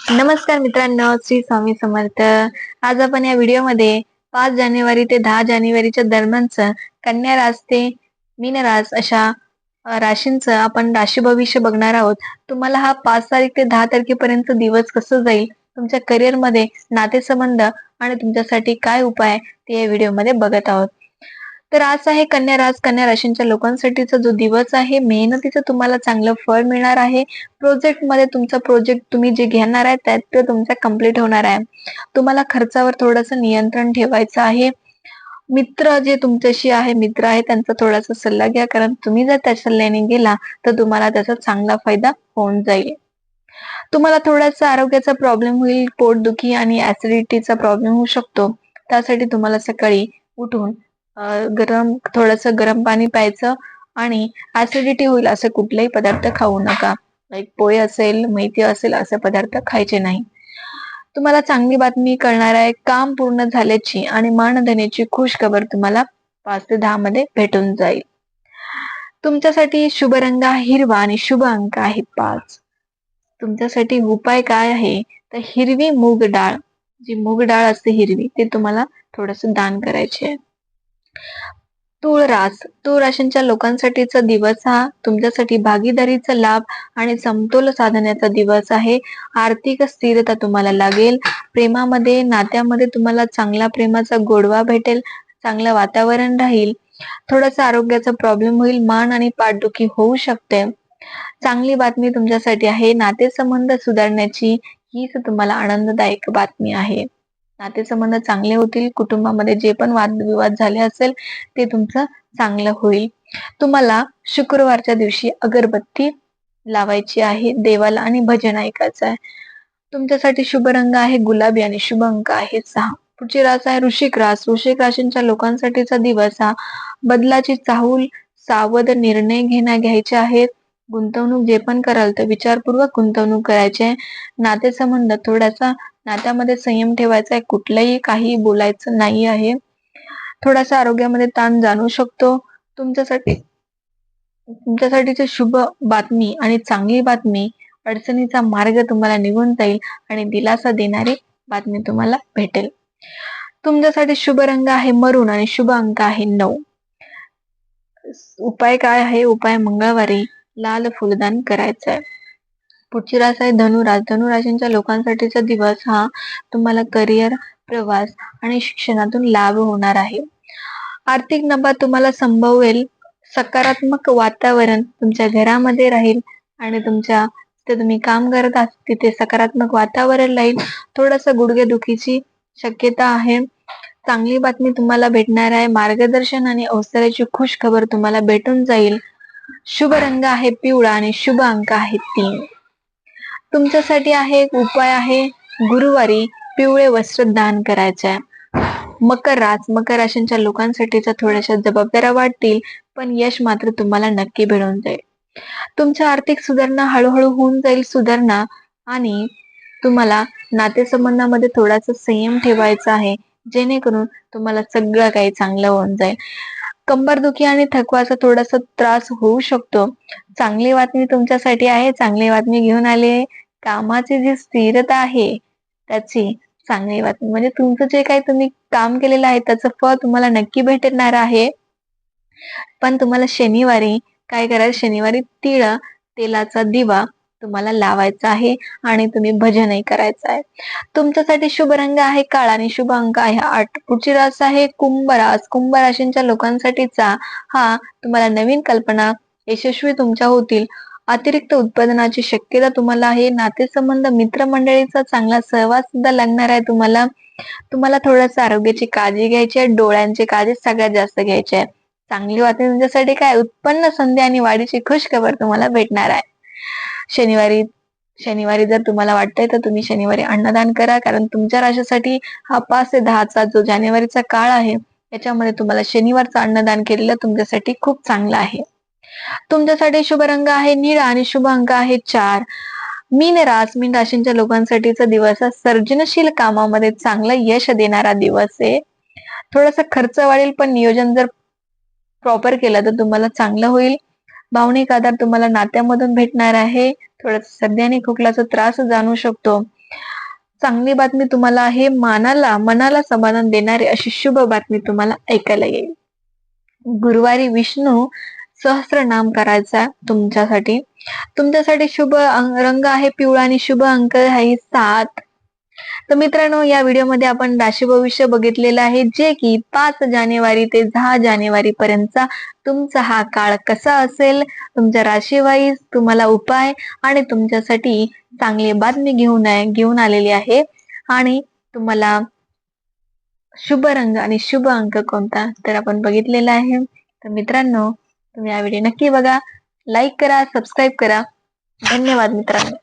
नमस्कार मित्रांनो श्री स्वामी समर्थ. आज आपण या व्हिडिओमध्ये पाच जानेवारी ते दहा जानेवारीच्या दरम्यानच कन्या रास ते मीन रास अशा राशींचं आपण राशी भविष्य बघणार आहोत. तुम्हाला हा पाच तारीख ते दहा तारखेपर्यंत दिवस कसं जाईल तुमच्या करिअरमध्ये नातेसंबंध आणि तुमच्यासाठी काय उपाय ते या व्हिडिओमध्ये बघत आहोत. तर आज आहे कन्या राज कन्या राशींच्या लोकांसाठीचा जो दिवस आहे मेहनतीचं तुम्हाला चांगलं फळ मिळणार आहे. प्रोजेक्टमध्ये तुमचा प्रोजेक्ट तुम्ही जे घेणार आहे त्यात ते तुमचा कंप्लीट होणार आहे. तुम्हाला खर्चावर थोडस नियंत्रण ठेवायचं आहे. मित्र जे तुमच्याशी आहे मित्र आहे त्यांचा थोडासा सल्ला घ्या. कारण तुम्ही जर त्या सल्ल्याने गेला तर तुम्हाला त्याचा चांगला फायदा होऊन जाईल. तुम्हाला थोडासा आरोग्याचा प्रॉब्लेम होईल पोटदुखी आणि ऍसिडिटीचा प्रॉब्लेम होऊ शकतो. त्यासाठी तुम्हाला सकाळी उठून गरम थोडस गरम पाणी प्यायचं आणि ऍसिडिटी होईल असे कुठलेही पदार्थ खाऊ नका. लाईक पोहे असेल मेथी असेल असे पदार्थ खायचे नाही. तुम्हाला चांगली बातमी कळणार आहे काम पूर्ण झाल्याची आणि मानधनेची खुश खबर तुम्हाला पाच ते दहा मध्ये भेटून जाईल. तुमच्यासाठी शुभ रंग हिरवा आणि शुभ अंक आहे पाच. तुमच्यासाठी उपाय काय आहे? तर हिरवी मूग डाळ. जी मूग डाळ असते हिरवी ते तुम्हाला थोडस दान करायचे आहे. तुळरास तुळ राशींच्या लोकांसाठीचा दिवस हा तुमच्यासाठी भागीदारीचा लाभ आणि समतोल साधण्याचा दिवस आहे. आर्थिक स्थिरता तुम्हाला लागेल. प्रेमामध्ये नात्यामध्ये तुम्हाला चांगला प्रेमाचा गोडवा भेटेल चांगलं वातावरण राहील. थोडासा आरोग्याचा प्रॉब्लेम होईल मान आणि पाठदुखी होऊ शकते. चांगली बातमी तुमच्यासाठी आहे. नातेसंबंध सुधारण्याची हीच तुम्हाला आनंददायक बातमी आहे. नातेसंबंध चांगले होतील कुटुंबामध्ये जे पण वादविवाद झाले असेल ते तुमचं चांगलं होईल. तुम्हाला शुक्रवारच्या दिवशी अगरबत्ती लावायची आहे देवाला आणि भजन ऐकायचं आहे. तुमच्यासाठी शुभ रंग आहे गुलाबी आणि शुभ अंक आहे सहा. पुढची रास आहे ऋषिक रास. ऋषिक राशींच्या लोकांसाठीचा दिवस हा बदलाची चाहूल सावध निर्णय घेण्या घ्यायचे आहेत. गुंतवणूक जे पण कराल तर विचारपूर्वक गुंतवणूक करायची. आहे नातेसंबंध थोडासा नात्यामध्ये संयम ठेवायचा आहे. कुठलंही काही बोलायचं नाही आहे. थोडासा आरोग्यामध्ये ताण जाणू शकतो. तुमच्यासाठी तुमच्यासाठीची शुभ बातमी आणि चांगली बातमी अडचणीचा मार्ग तुम्हाला निघून जाईल आणि दिलासा देणारी बातमी तुम्हाला भेटेल. तुमच्यासाठी शुभ रंग आहे मरून आणि शुभ अंक आहे नऊ. उपाय काय आहे? उपाय मंगळवारी. लाल फुलदान करायचं आहे पुढची रास आहे धनुरास धनुराशींच्या लोकांसाठीचा दिवस हा तुम्हाला करिअर प्रवास आणि शिक्षणातून लाभ होणार आहे. आर्थिक नफा तुम्हाला संभवेल. सकारात्मक वातावरण तुमच्या घरामध्ये राहील आणि तुमच्या तिथे तुम्ही काम करत आहात तिथे सकारात्मक वातावरण राहील. थोडस गुडघेदुखीची शक्यता आहे. चांगली बातमी तुम्हाला भेटणार आहे. मार्गदर्शन आणि अवसराची खुश खबर तुम्हाला भेटून जाईल. शुभ रंग आहे पिवळा आणि शुभ अंक आहे तीन. तुमच्यासाठी आहे एक उपाय आहे गुरुवारी पिवळे वस्त्र दान करायचे. आहे मकर रास मकर राशींच्या लोकांसाठीच्या थोड्याशा जबाबदाऱ्या वाटतील पण यश मात्र तुम्हाला नक्की भेटून जाईल. तुमच्या आर्थिक सुधारणा हळूहळू होऊन जाईल सुधारणा आणि तुम्हाला नातेसंबंधामध्ये थोडासा संयम ठेवायचा आहे जेणेकरून तुम्हाला सगळं काही चांगलं होऊन जाईल. कंबरदुखी आणि थकवाचा थोडासा त्रास होऊ शकतो. चांगली बातमी तुमच्यासाठी आहे. चांगली बातमी घेऊन आले. कामाची जी स्थिरता आहे त्याची चांगली बातमी. म्हणजे तुमचं जे काही तुम्ही काम केलेलं आहे त्याचं फळ तुम्हाला नक्की भेटणार आहे. पण तुम्हाला शनिवारी काय करायचं शनिवारी तिळ तेलाचा दिवा तुम्हाला लावायचा आहे आणि तुम्ही भजनही करायचं आहे. तुमच्यासाठी शुभ रंग आहे काळा आणि शुभ अंक आहे. आठ पुढची रास आहे कुंभ रास. कुंभ राशींच्या लोकांसाठीचा हा तुम्हाला नवीन कल्पना यशस्वी तुमच्या होतील. अतिरिक्त उत्पादनाची शक्यता तुम्हाला आहे. नातेसंबंध मित्रमंडळीचा चांगला सहवास सुद्धा लागणार आहे तुम्हाला. तुम्हाला थोडस आरोग्याची काळजी घ्यायची आहे डोळ्यांची काळजी सगळ्यात जास्त घ्यायची आहे. चांगली बातमी तुमच्यासाठी काय? उत्पन्न संधी आणि वाढीची खुश खबर तुम्हाला भेटणार आहे. शनिवारी शनिवारी जर तुम्हाला वाटतंय तर तुम्ही शनिवारी अन्नदान करा. कारण तुमच्या राशीसाठी हा पाच ते दहाचा जो जानेवारीचा काळ आहे याच्यामध्ये तुम्हाला शनिवारचं अन्नदान केलेलं तुमच्यासाठी खूप चांगलं आहे. तुमच्यासाठी शुभ रंग आहे निळा आणि शुभ अंक आहे चार. मीन रास मीन राशींच्या लोकांसाठीचा दिवस हा सर्जनशील कामामध्ये चांगलं यश देणारा दिवस आहे. थोडासा खर्च वाढेल पण नियोजन जर प्रॉपर केलं तर तुम्हाला चांगलं होईल. भावनिक आधार तुम्हाला नात्यामधून भेटणार आहे. थोडस सध्याने खोकल्याचा त्रास जाणू शकतो. चांगली बातमी तुम्हाला आहे. मानाला मनाला समाधान देणारी अशी शुभ बातमी तुम्हाला ऐकायला येईल. गुरुवारी विष्णू सहस्रनाम करायचा तुमच्यासाठी. तुमच्यासाठी शुभ रंग आहे पिवळा आणि शुभ अंक आहे सात. तर मित्रांनो या व्हिडिओमध्ये आपण राशी भविष्य बघितलेलं आहे जे की पाच जानेवारी ते दहा जानेवारी पर्यंतचा तुमचा हा काळ कसा असेल तुमच्या राशीवाईज तुम्हाला उपाय आणि तुमच्यासाठी चांगली बातमी घेऊन घेऊन आलेली आहे. आणि तुम्हाला शुभ रंग आणि शुभ अंक कोणता तर आपण बघितलेला आहे. तर मित्रांनो तुम्ही हा व्हिडिओ नक्की बघा लाईक करा सबस्क्राईब करा. धन्यवाद मित्रांनो.